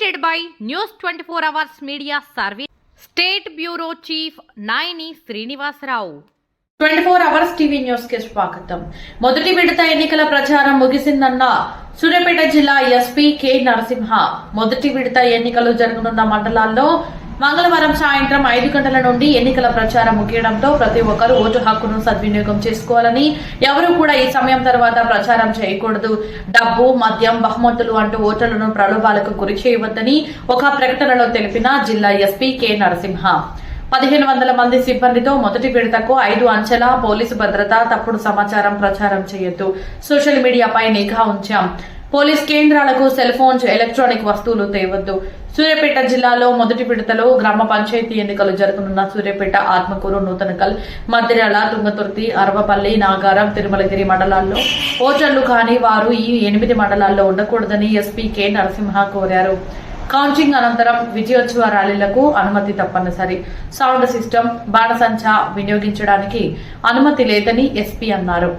by News 24 Hours Media Service, State Bureau Chief Naini Srinivasarao. Twenty four hours TV న్యూస్కి స్వాగతం మొదటి విడత ఎన్నికల ప్రచారం ముగిసిందన్న సూర్యాపేట జిల్లా ఎస్పీ కె నరసింహ మొదటి విడత ఎన్నికలు జరగనున్న మండలాల్లో మంగళవారం సాయంత్రం ఐదు గంటల నుండి ఎన్నికల ప్రచారం ముగియడంతో ప్రతి ఒక్కరూ ఓటు హక్కును సద్వినియోగం చేసుకోవాలని ఎవరూ కూడా ఈ సమయం తర్వాత ప్రచారం చేయకూడదు. డబ్బు మద్యం బహుమతులు అంటూ ఓటర్లను ప్రలోభాలకు గురి చేయవద్దని ఒక ప్రకటనలో తెలిపిన జిల్లా ఎస్పీ కె నరసింహ. పదిహేను వందల మంది సిబ్బందితో మొదటి విడతకు ఐదు అంచెల పోలీసు భద్రత తప్పుడు సమాచారం ప్రచారం చేయొద్దు. సోషల్ మీడియాపై నిఘా ఉంచాం. పోలీస్ కేంద్రాలకు సెల్ ఫోన్స్ ఎలక్ట్రానిక్ వస్తువులు తేవద్దు. సూర్యాపేట జిల్లాలో మొదటి విడతలో గ్రామ పంచాయతీ ఎన్నికలు జరగనున్న సూర్యాపేట ఆత్మకూరు నూతనకల్ మద్దిరాల తుంగతుర్తి అరవపల్లి నాగారం తిరుమలగిరి మండలాల్లో ఓటర్లు కాని వారు ఈ ఎనిమిది మండలాల్లో ఉండకూడదని ఎస్పీ కె నరసింహ కోరారు. కౌంటింగ్ అనంతరం విజయోత్సవ ర్యాలీలకు అనుమతి తప్పనిసరి. సౌండ్ సిస్టమ్ బాణసంచా వినియోగించడానికి అనుమతి లేదని ఎస్పీ అన్నారు.